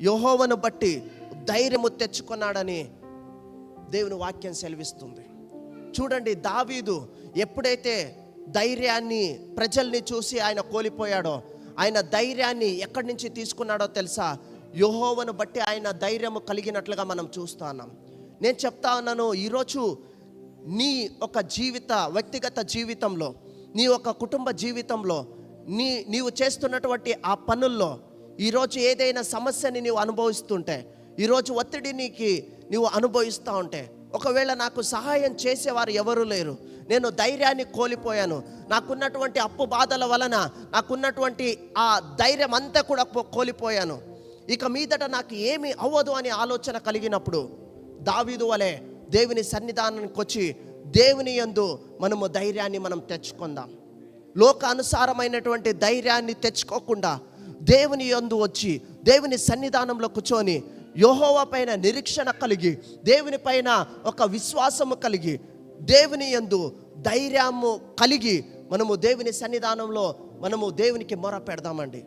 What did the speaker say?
యహోవను బట్టి ధైర్యము తెచ్చుకున్నాడని దేవుని వాక్యం సెలవిస్తుంది. చూడండి దావీదు ఎప్పుడైతే ధైర్యాన్ని ప్రజల్ని చూసి ఆయన కోల్పోయాడో ఆయన ధైర్యాన్ని ఎక్కడి నుంచి తీసుకున్నాడో తెలుసా? యోహోవను బట్టి ఆయన ధైర్యము కలిగినట్లుగా మనం చూస్తున్నాం నేను చెప్తా ఉన్నాను ఈరోజు నీ ఒక జీవిత వ్యక్తిగత జీవితంలో నీ ఒక కుటుంబ జీవితంలో నీ నీవు చేస్తున్నటువంటి ఆ పనుల్లో ఈరోజు ఏదైనా సమస్యని నీవు అనుభవిస్తుంటే ఈరోజు ఒత్తిడి నీకు నీవు అనుభవిస్తూ ఉంటే ఒకవేళ నాకు సహాయం చేసేవారు ఎవరు లేరు. నేను ధైర్యాన్ని కోల్పోయాను. నాకున్నటువంటి అప్పు బాధల వలన నాకున్నటువంటి ఆ ధైర్యం అంతా కూడా కోల్పోయాను. ఇక మీదట నాకు ఏమి అవ్వదు అనే ఆలోచన కలిగినప్పుడు దావీదు వలె దేవుని సన్నిధానానికి వచ్చి దేవుని యందు మనము ధైర్యాన్ని మనం తెచ్చుకుందాం. లోకానుసారమైనటువంటి ధైర్యాన్ని తెచ్చుకోకుండా దేవుని యందు వచ్చి దేవుని సన్నిధానంలో కూర్చొని యోహోవ పైన నిరీక్షణ కలిగి దేవుని పైన ఒక విశ్వాసము కలిగి దేవుని యందు ధైర్యము కలిగి మనము దేవుని సన్నిధానంలో మనము దేవునికి మొర పెడదామండి